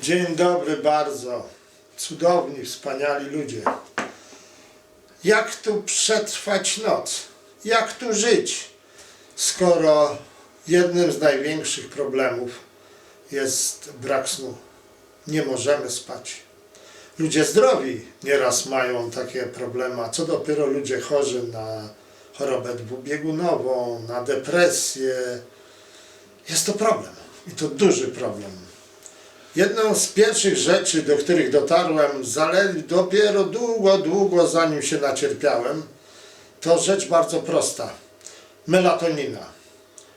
Dzień dobry bardzo. Cudowni, wspaniali ludzie. Jak tu przetrwać noc? Jak tu żyć, skoro jednym z największych problemów jest brak snu? Nie możemy spać. Ludzie zdrowi nieraz mają takie problemy, a co dopiero ludzie chorzy na chorobę dwubiegunową, na depresję. Jest to problem i to duży problem. Jedną z pierwszych rzeczy, do których dotarłem zaledwie dopiero długo, długo zanim się nacierpiałem, to rzecz bardzo prosta. Melatonina.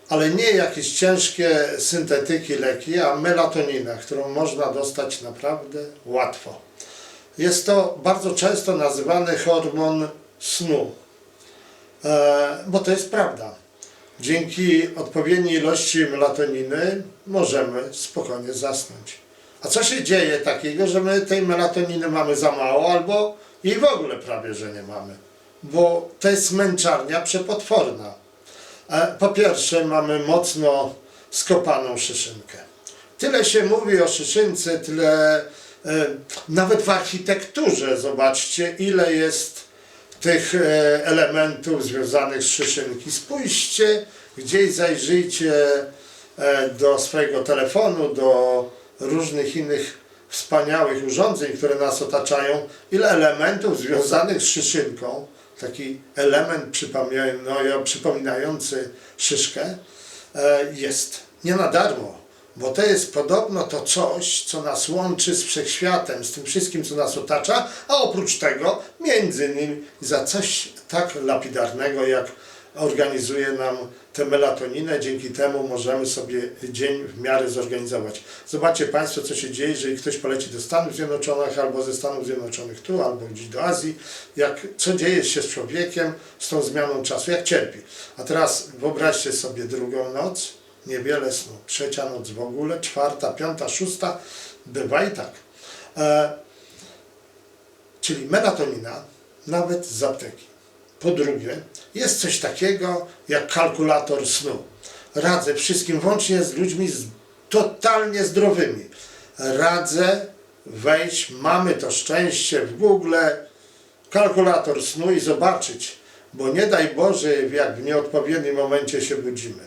Ale nie jakieś ciężkie syntetyki leki, a melatonina, którą można dostać naprawdę łatwo. Jest to bardzo często nazywany hormon snu, e, bo to jest prawda. Dzięki odpowiedniej ilości melatoniny możemy spokojnie zasnąć. A co się dzieje takiego, że my tej melatoniny mamy za mało albo jej w ogóle prawie, że nie mamy? Bo to jest męczarnia przepotworna. E, Po pierwsze mamy mocno skopaną szyszynkę. Tyle się mówi o szyszynce, tyle e, nawet w architekturze zobaczcie ile jest tych e, elementów związanych z szyszynki. Spójrzcie, gdzieś zajrzyjcie do swojego telefonu, do różnych innych wspaniałych urządzeń, które nas otaczają, ile elementów związanych z szyszynką, taki element przypomina- przypominający szyszkę, e, jest nie na darmo, bo to jest podobno to coś, co nas łączy z wszechświatem, z tym wszystkim, co nas otacza, a oprócz tego, między innymi za coś tak lapidarnego, jak organizuje nam tę melatoninę, dzięki temu możemy sobie dzień w miarę zorganizować. Zobaczcie Państwo, co się dzieje, jeżeli ktoś poleci do Stanów Zjednoczonych, albo ze Stanów Zjednoczonych tu, albo gdzieś do Azji, jak, co dzieje się z człowiekiem, z tą zmianą czasu, jak cierpi. A teraz wyobraźcie sobie drugą noc, niewiele snu, trzecia noc w ogóle, czwarta, piąta, szósta, bywa i tak. E, czyli melatonina, nawet z apteki. Po drugie, jest coś takiego jak kalkulator snu. Radzę wszystkim, włącznie z ludźmi totalnie zdrowymi. Radzę wejść, mamy to szczęście w Google, kalkulator snu i zobaczyć, bo nie daj Boże, jak w nieodpowiednim momencie się budzimy.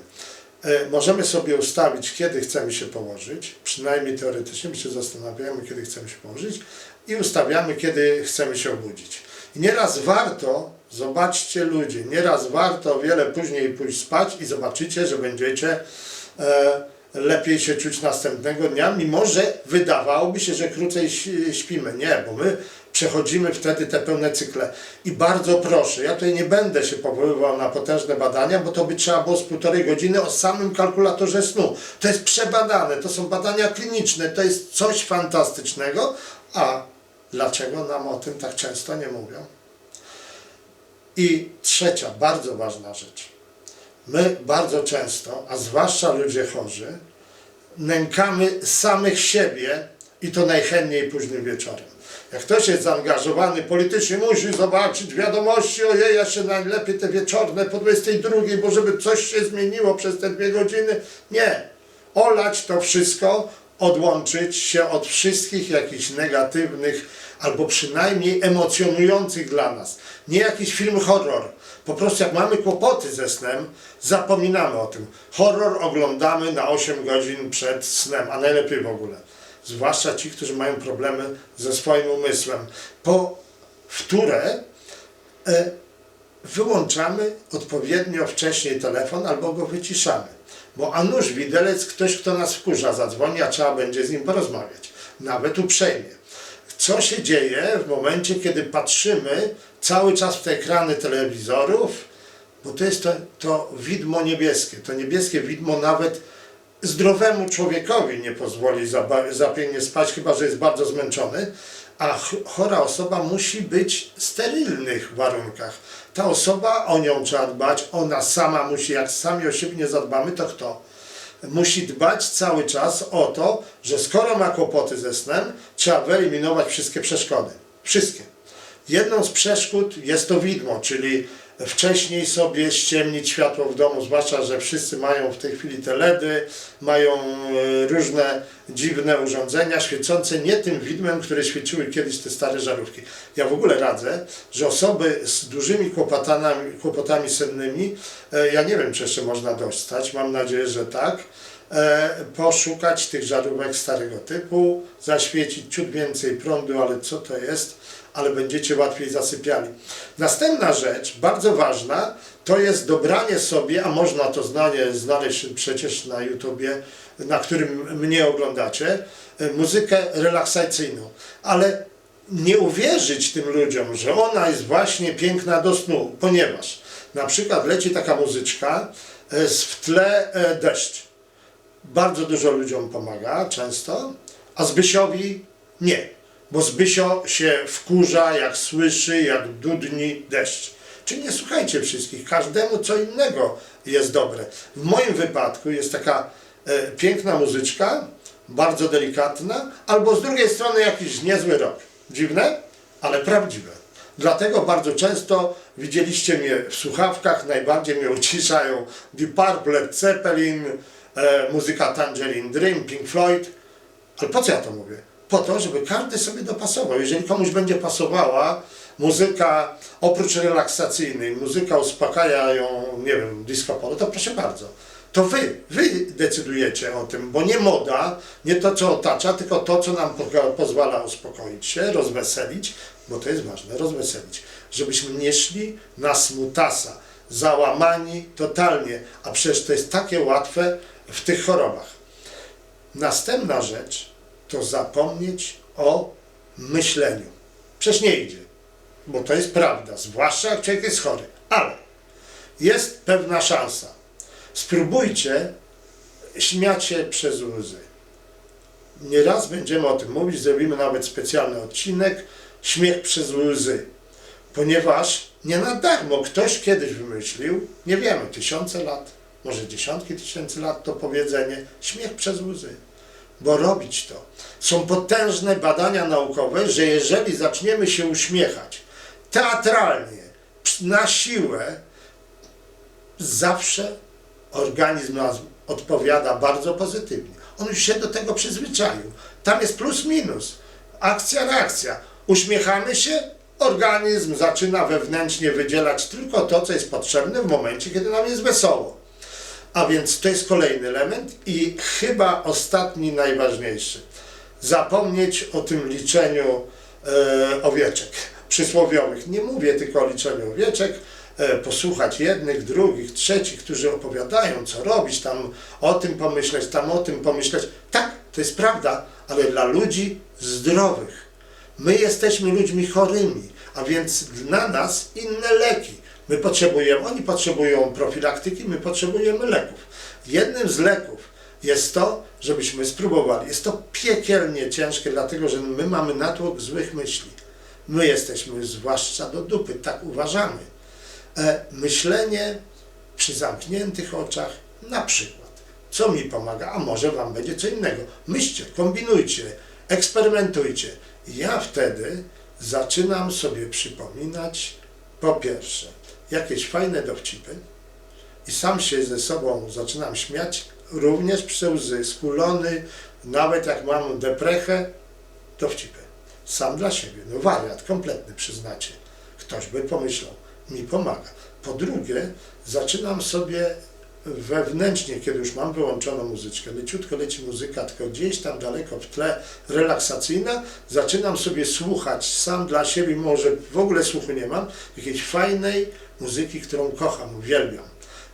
E, Możemy sobie ustawić, kiedy chcemy się położyć, przynajmniej teoretycznie, my się zastanawiamy, kiedy chcemy się położyć i ustawiamy, kiedy chcemy się obudzić. I nieraz warto, zobaczcie ludzie, nieraz warto wiele później pójść spać i zobaczycie, że będziecie e, lepiej się czuć następnego dnia, mimo że wydawałoby się, że krócej śpimy. Nie, bo my przechodzimy wtedy te pełne cykle. I bardzo proszę, ja tutaj nie będę się powoływał na potężne badania, bo to by trzeba było z półtorej godziny o samym kalkulatorze snu. To jest przebadane, to są badania kliniczne, to jest coś fantastycznego, a dlaczego nam o tym tak często nie mówią? I trzecia, bardzo ważna rzecz. My bardzo często, a zwłaszcza ludzie chorzy, nękamy samych siebie i to najchętniej późnym wieczorem. Jak ktoś jest zaangażowany politycznie, musi zobaczyć wiadomości, ojej, ja się najlepiej te wieczorne po 22, bo żeby coś się zmieniło przez te dwie godziny. Nie. Olać to wszystko, odłączyć się od wszystkich jakichś negatywnych albo przynajmniej emocjonujących dla nas. Nie jakiś film horror. Po prostu jak mamy kłopoty ze snem, zapominamy o tym. Horror oglądamy na 8 godzin przed snem, a najlepiej w ogóle. Zwłaszcza ci, którzy mają problemy ze swoim umysłem. Po wtóre e, wyłączamy odpowiednio wcześniej telefon albo go wyciszamy. Bo a nuż widelec, ktoś, kto nas wkurza, zadzwoni, a trzeba będzie z nim porozmawiać. Nawet uprzejmie. Co się dzieje w momencie, kiedy patrzymy cały czas w te ekrany telewizorów, bo to jest to, to widmo niebieskie. To niebieskie widmo nawet zdrowemu człowiekowi nie pozwoli za- zapięknie spać, chyba że jest bardzo zmęczony, a ch- chora osoba musi być w sterylnych warunkach. Ta osoba, o nią trzeba dbać, ona sama musi, jak sami o siebie nie zadbamy, to kto? Musi dbać cały czas o to, że skoro ma kłopoty ze snem, trzeba wyeliminować wszystkie przeszkody. Wszystkie. Jedną z przeszkód jest to widmo, czyli wcześniej sobie ściemnić światło w domu, zwłaszcza, że wszyscy mają w tej chwili te LEDy, mają e, różne dziwne urządzenia świecące nie tym widmem, które świeciły kiedyś te stare żarówki. Ja w ogóle radzę, że osoby z dużymi kłopotami, kłopotami sennymi, e, ja nie wiem, czy jeszcze można dostać, mam nadzieję, że tak, e, poszukać tych żarówek starego typu, zaświecić ciut więcej prądu, ale co to jest, ale będziecie łatwiej zasypiali. Następna rzecz, bardzo ważna, to jest dobranie sobie, a można to znanie znaleźć przecież na YouTubie, na którym mnie oglądacie, muzykę relaksacyjną. Ale nie uwierzyć tym ludziom, że ona jest właśnie piękna do snu, ponieważ na przykład leci taka muzyczka, e, w tle e, deszcz. Bardzo dużo ludziom pomaga, często, a Zbysiowi nie, bo Zbysio się wkurza, jak słyszy, jak dudni deszcz. Czyli nie słuchajcie wszystkich, każdemu co innego jest dobre. W moim wypadku jest taka e, piękna muzyczka, bardzo delikatna, albo z drugiej strony jakiś niezły rok. Dziwne, ale prawdziwe. Dlatego bardzo często widzieliście mnie w słuchawkach, najbardziej mnie uciszają Deep Purple, Zeppelin, e, muzyka Tangerine Dream, Pink Floyd. Ale po co ja to mówię? Po to, żeby każdy sobie dopasował. Jeżeli komuś będzie pasowała muzyka oprócz relaksacyjnej, muzyka uspokaja ją, nie wiem, disco polo, to proszę bardzo. To wy, wy decydujecie o tym, bo nie moda, nie to co otacza, tylko to, co nam po- pozwala uspokoić się, rozweselić, bo to jest ważne, rozweselić, żebyśmy nie szli na smutasa, załamani totalnie, a przecież to jest takie łatwe w tych chorobach. Następna rzecz to zapomnieć o myśleniu. Przecież nie idzie, bo to jest prawda, zwłaszcza jak człowiek jest chory. Ale jest pewna szansa. Spróbujcie śmiać się przez łzy. Nieraz będziemy o tym mówić, zrobimy nawet specjalny odcinek Śmiech przez łzy. Ponieważ nie na darmo ktoś kiedyś wymyślił, nie wiemy, tysiące lat, może dziesiątki tysięcy lat to powiedzenie śmiech przez łzy. Bo robić to. Są potężne badania naukowe, że jeżeli zaczniemy się uśmiechać teatralnie, na siłę, zawsze organizm nas odpowiada bardzo pozytywnie. On już się do tego przyzwyczaił. Tam jest plus minus. Akcja, reakcja. Uśmiechamy się, organizm zaczyna wewnętrznie wydzielać tylko to, co jest potrzebne w momencie, kiedy nam jest wesoło. A więc to jest kolejny element i chyba ostatni, najważniejszy. Zapomnieć o tym liczeniu e, owieczek przysłowiowych. Nie mówię tylko o liczeniu owieczek, e, posłuchać jednych, drugich, trzecich, którzy opowiadają, co robić, tam o tym pomyśleć, tam o tym pomyśleć. Tak, to jest prawda, ale dla ludzi zdrowych. My jesteśmy ludźmi chorymi, a więc dla nas inne leki. My potrzebujemy, oni potrzebują profilaktyki, my potrzebujemy leków. Jednym z leków jest to, żebyśmy spróbowali. Jest to piekielnie ciężkie, dlatego że my mamy natłok złych myśli. My jesteśmy zwłaszcza do dupy, tak uważamy. E, myślenie przy zamkniętych oczach, na przykład. Co mi pomaga, a może Wam będzie co innego. Myślcie, kombinujcie, eksperymentujcie. Ja wtedy zaczynam sobie przypominać, po pierwsze, jakieś fajne dowcipy i sam się ze sobą zaczynam śmiać, również przez łzy, skulony, nawet jak mam deprechę, dowcipy. Sam dla siebie, no wariat kompletny, przyznacie. Ktoś by pomyślał, mi pomaga. Po drugie, zaczynam sobie wewnętrznie, kiedy już mam wyłączoną muzyczkę, leciutko leci muzyka, tylko gdzieś tam daleko w tle relaksacyjna, zaczynam sobie słuchać sam dla siebie, może w ogóle słuchu nie mam, jakiejś fajnej muzyki, którą kocham, uwielbiam.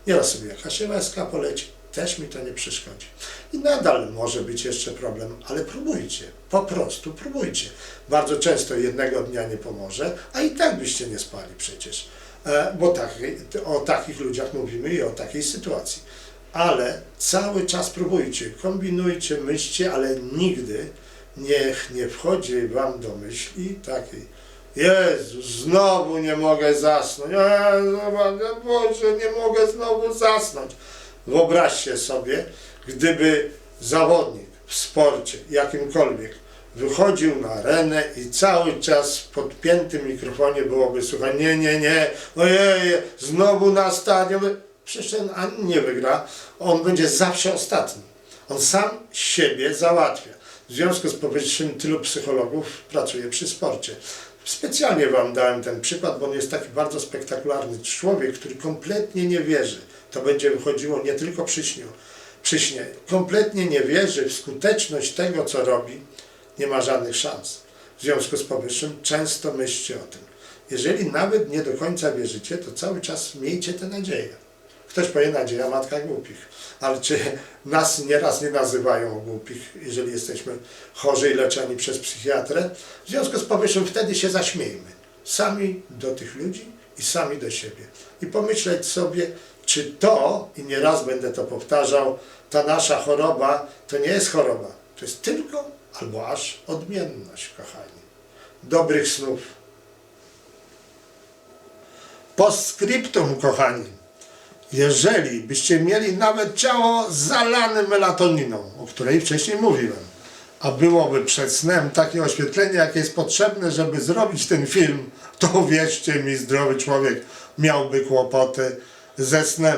Nieraz sobie jakaś łezka poleci, też mi to nie przeszkodzi. I nadal może być jeszcze problem, ale próbujcie, po prostu próbujcie. Bardzo często jednego dnia nie pomoże, a i tak byście nie spali przecież. E, bo tak, o takich ludziach mówimy i o takiej sytuacji. Ale cały czas próbujcie, kombinujcie, myślcie, ale nigdy niech nie wchodzi wam do myśli takiej Jezu, znowu nie mogę zasnąć. Jezu, Boże, nie mogę znowu zasnąć. Wyobraźcie sobie, gdyby zawodnik w sporcie jakimkolwiek wychodził na arenę i cały czas w podpiętym mikrofonie byłoby słuchać nie, nie, nie, ojej, znowu na stadion. Przecież ten ani nie wygra, on będzie zawsze ostatni. On sam siebie załatwia. W związku z powyższym tylu psychologów pracuje przy sporcie. Specjalnie Wam dałem ten przykład, bo on jest taki bardzo spektakularny. Człowiek, który kompletnie nie wierzy, to będzie wychodziło nie tylko przy śniu, przy śnie, kompletnie nie wierzy w skuteczność tego, co robi, nie ma żadnych szans. W związku z powyższym często myślcie o tym. Jeżeli nawet nie do końca wierzycie, to cały czas miejcie tę nadzieję. Ktoś powie nadzieja matka głupich, ale czy nas nieraz nie nazywają głupich, jeżeli jesteśmy chorzy i leczeni przez psychiatrę? W związku z powyższym wtedy się zaśmiejmy. Sami do tych ludzi i sami do siebie. I pomyśleć sobie, czy to, i nieraz będę to powtarzał, ta nasza choroba to nie jest choroba. To jest tylko albo aż odmienność, kochani. Dobrych snów. Postscriptum, kochani. Jeżeli byście mieli nawet ciało zalane melatoniną, o której wcześniej mówiłem, a byłoby przed snem takie oświetlenie, jakie jest potrzebne, żeby zrobić ten film, to uwierzcie mi, zdrowy człowiek miałby kłopoty ze snem.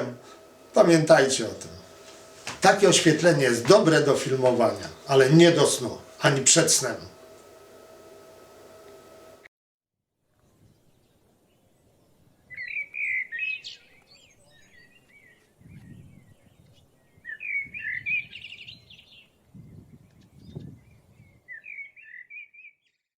Pamiętajcie o tym. Takie oświetlenie jest dobre do filmowania, ale nie do snu, ani przed snem.